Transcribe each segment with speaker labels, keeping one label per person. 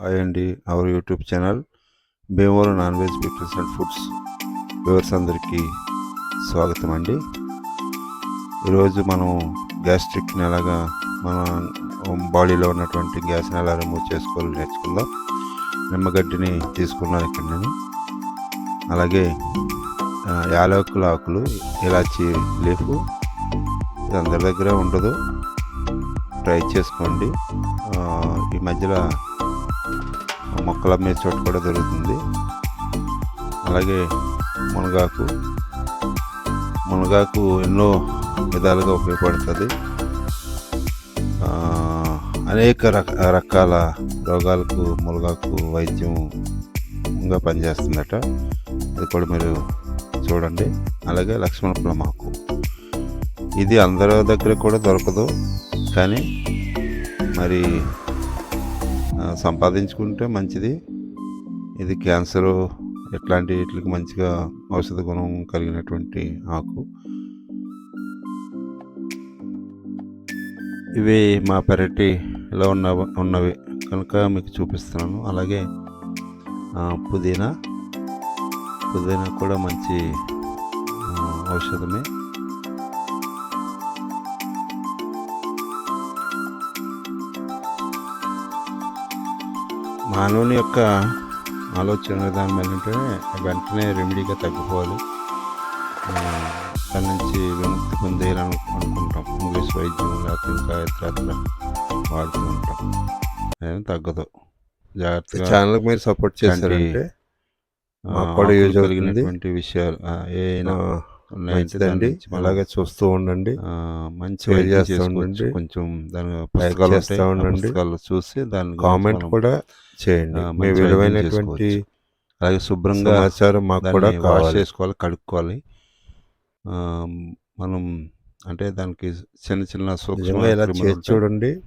Speaker 1: Hi అండి our YouTube channel Bhimavaram non veg pictures and foods viewers అందరికీ స్వాగతం అండి. ఈరోజు మనం గ్యాస్ట్రిక్ని ఎలాగా మన బాడీలో ఉన్నటువంటి గ్యాస్ని ఎలా రిమూవ్ చేసుకోవాలి నేర్చుకుందాం. నిమ్మగడ్డిని తీసుకున్నాను ఇక్కడ నేను. అలాగే యాలకుల ఆకులు ఇలాచి లీఫ్ ఇది అందరి దగ్గర ఉండదు. ట్రై చేసుకోండి. ఈ మధ్యలో మొక్కల మీద చోట కూడా దొరుకుతుంది. అలాగే మునగాకు. మునగాకు ఎన్నో విధాలుగా ఉపయోగపడుతుంది. అనేక రక రకాల రోగాలకు మునగాకు వైద్యంగా పనిచేస్తుందట. అది కూడా మీరు చూడండి. అలాగే లక్ష్మణ ప్లమాకు ఇది అందరి దగ్గర కూడా దొరకదు. కానీ మరి సంపాదించుకుంటే మంచిది. ఇది క్యాన్సరు ఇట్లాంటి వీటికి మంచిగా ఔషధ గుణం కలిగినటువంటి ఆకు. ఇవి మా పెరటిలో ఉన్న ఉన్నవి కనుక మీకు చూపిస్తున్నాను. అలాగే పుదీనా. పుదీనా కూడా మంచి ఔషధమే. మానవుని యొక్క ఆలోచన విధానం ఏంటంటే వెంటనే రెమెడీగా తగ్గిపోవాలి. దాని నుంచి విముక్తి పొందేయాలని అనుకుంటాం. ఇంగ్లీష్ వైద్యం లేకపోతే ఇంకా వాడుతూ ఉంటాం. ఏం తగ్గదు. జాగ్రత్తగా
Speaker 2: ఛానల్ మీరు సపోర్ట్ చేశారంటే కూడా యూజ్
Speaker 1: విషయాలు ఆ,
Speaker 2: మంచిదండి. అలాగే చూస్తూ ఉండండి.
Speaker 1: మంచి
Speaker 2: ఉండండి.
Speaker 1: కొంచెం దాని పుస్తకాలు
Speaker 2: చేస్తూ ఉండండి.
Speaker 1: చూసి దాని
Speaker 2: కామెంట్ కూడా చేయండి. మీ విలువైనటువంటి
Speaker 1: అలాగే శుభ్రంగా
Speaker 2: సమాచారం మాకు కూడా
Speaker 1: వాష్
Speaker 2: కావాలి.
Speaker 1: చేసుకోవాలి కడుక్కోవాలి. మనం అంటే దానికి చిన్న చిన్న సూక్ష్మ
Speaker 2: ఇలా. చూడండి.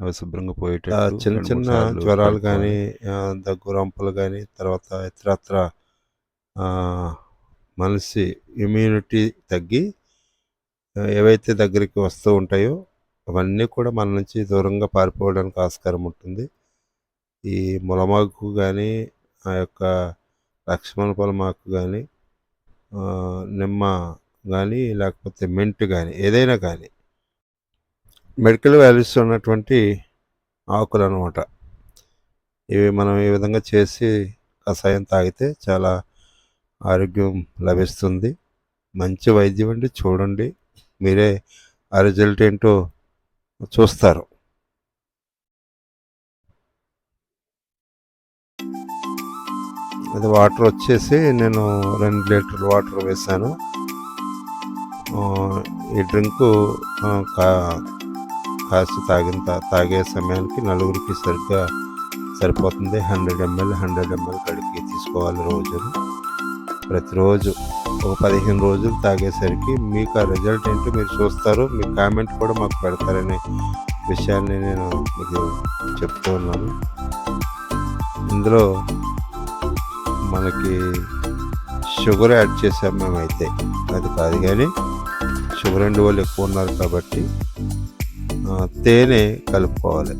Speaker 1: అవి శుభ్రంగా
Speaker 2: ఆ,
Speaker 1: పోయేటట్టు
Speaker 2: చిన్న చిన్న జ్వరాలు. కానీ దగ్గు రంపులు కానీ తర్వాత ఇతరత్ర మనిషి ఇమ్యూనిటీ తగ్గి ఏవైతే దగ్గరికి వస్తూ ఉంటాయో అవన్నీ కూడా మన నుంచి దూరంగా పారిపోవడానికి ఆస్కారం ఉంటుంది. ఈ ములమాకు కానీ ఆ యొక్క లక్ష్మణ పొలమాకు కానీ నిమ్మ కానీ లేకపోతే మెంట్ కానీ ఏదైనా కానీ మెడికల్ వాల్యూస్ ఉన్నటువంటి ఆకులు అనమాట ఇవి మనం ఈ విధంగా చేసి కషాయం తాగితే చాలా ఆరోగ్యం లభిస్తుంది. మంచి వైద్యం అండి చూడండి. మీరే ఆ రిజల్ట్ ఏంటో చూస్తారు. అది వాటర్ వచ్చేసి నేను రెండు లీటర్లు వాటర్ వేసాను ఈ డ్రింకు కా కాసి తాగిన తాగే సమయానికి నలుగురికి సరిగ్గా సరిపోతుంది. హండ్రెడ్ ఎంఎల్ హండ్రెడ్ ఎంఎల్ కడిగి తీసుకోవాలి రోజు ప్రతిరోజు ఒక పదిహేను రోజులు తాగేసరికి మీకు ఆ రిజల్ట్ ఏంటో మీరు చూస్తారు. మీ కామెంట్ కూడా మాకు పెడతారనే విషయాన్ని నేను మీకు చెప్తూ ఉన్నాను. ఇందులో మనకి షుగర్ యాడ్ చేసాం మేమైతే. అది కాదు కానీ షుగర్ అండ్ వాళ్ళు ఎక్కువ ఉన్నారు కాబట్టి తేనె కలుపుకోవాలి.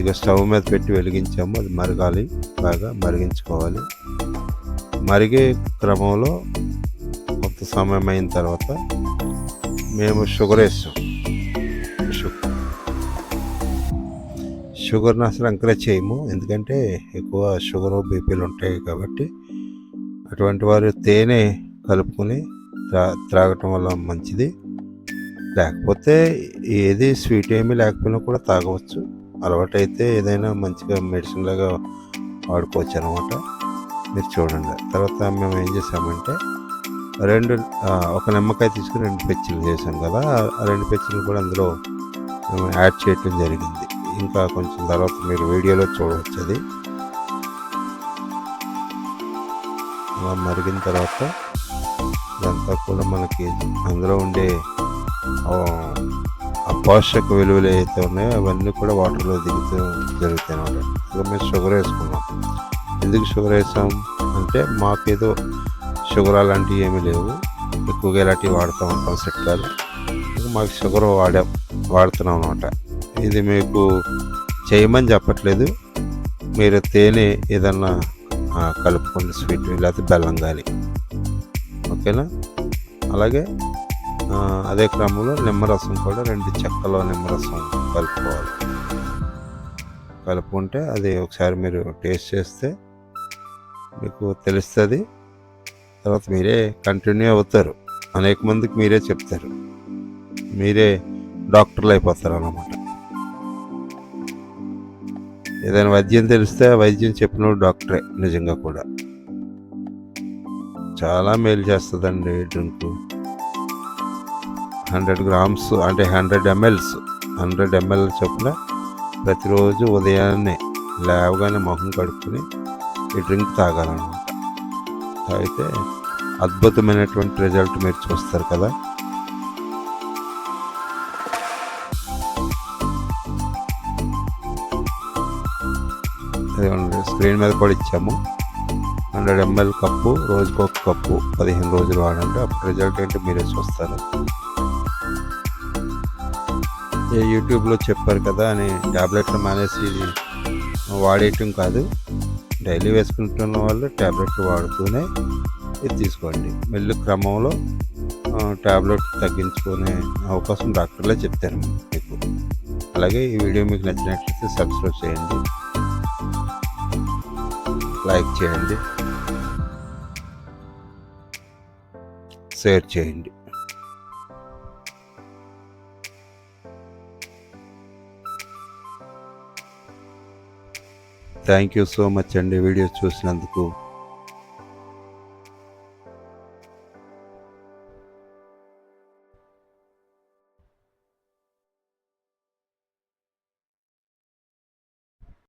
Speaker 2: ఇక స్టవ్ మీద పెట్టి వెలిగించాము. అది మరగాలి బాగా మరిగించుకోవాలి. మరిగే క్రమంలో కొంత సమయం అయిన తర్వాత మేము షుగర్ వేస్తాం. షుగర్. షుగర్ని అసలు ఎంకరేజ్ చేయము. ఎందుకంటే ఎక్కువ షుగర్ బీపీలు ఉంటాయి కాబట్టి అటువంటి వారు తేనె కలుపుకొని త్రా త్రాగటం వల్ల మంచిది. లేకపోతే ఏది స్వీట్ ఏమీ లేకపోయినా కూడా తాగవచ్చు. అలవాటైతే ఏదైనా మంచిగా మెడిసిన్ లాగా వాడుకోవచ్చు అనమాట మీరు చూడండి. తర్వాత మేము ఏం చేసామంటే రెండు ఒక నిమ్మకాయ తీసుకుని రెండు పెచ్చులు చేసాం కదా. ఆ రెండు పెచ్చులు కూడా అందులో మేము యాడ్ చేయటం జరిగింది. ఇంకా కొంచెం తర్వాత మీరు వీడియోలో చూడవచ్చు అది. అలా మరిగిన తర్వాత ఇదంతా కూడా మనకి అందులో ఉండే ఆ, పోషక విలువలు ఏవైతే ఉన్నాయో అవన్నీ కూడా వాటర్లో దిగుతూ జరుగుతాయి అనమాట ఇక మేము షుగర్ వేసుకున్నాం. ఎందుకు షుగర్ వేసాం అంటే మాకేదో షుగర్ అలాంటివి ఏమీ లేవు. ఎక్కువగా ఇలాంటివి వాడుతూ ఉంటాం చిట్కాలు మాకు షుగర్ వాడాం వాడుతున్నాం అనమాట ఇది మీకు చేయమని చెప్పట్లేదు. మీరు తేనె ఏదన్నా ఆ, కలుపుకోండి స్వీట్ లేకపోతే బెల్లం కానీ ఓకేనా? అలాగే అదే క్రమంలో నిమ్మరసం కూడా రెండు చెక్కలో నిమ్మరసం కలుపుకోవాలి. కలుపుకుంటే అది ఒకసారి మీరు టేస్ట్ చేస్తే మీకు తెలుస్తుంది. తర్వాత మీరే కంటిన్యూ అవుతారు. అనేక మందికి మీరే చెప్తారు. మీరే డాక్టర్లు అయిపోతారు అన్నమాట. ఏదైనా వైద్యం తెలిస్తే వైద్యం చెప్పిన డాక్టరే నిజంగా కూడా. చాలా మేలు చేస్తుందండి డ్రింక్. హండ్రెడ్ గ్రామ్స్ అంటే హండ్రెడ్ ఎంఎల్స్ హండ్రెడ్ ఎంఎల్ చొప్పున ప్రతిరోజు ఉదయాన్నే లేవగానే మొహం కడుక్కుని ఈ డ్రింక్ తాగాలన్నమాట తాగితే అద్భుతమైనటువంటి రిజల్ట్ మీరు చూస్తారు కదా. స్క్రీన్ మీద కూడా ఇచ్చాము. హండ్రెడ్ ఎంఎల్ కప్పు రోజుకు ఒక కప్పు పదిహేను రోజులు వాడండి. అప్పుడు రిజల్ట్ ఏంటో మీరే చూస్తారు. ఏ యూట్యూబ్లో చెప్పారు కదా అని ట్యాబ్లెట్లు మానేసి వాడేయటం కాదు. డైలీ వేసుకుంటున్న వాళ్ళు ట్యాబ్లెట్ వాడుతూనే ఇది తీసుకోండి. మెల్లి క్రమంలో ట్యాబ్లెట్ తగ్గించుకునే అవకాశం డాక్టర్లే చెప్తాను మీకు. అలాగే ఈ వీడియో మీకు నచ్చినట్లయితే సబ్స్క్రైబ్ చేయండి. లైక్ చేయండి. షేర్ చేయండి. థ్యాంక్ యూ సో మచ్ అండి వీడియో చూసినందుకు.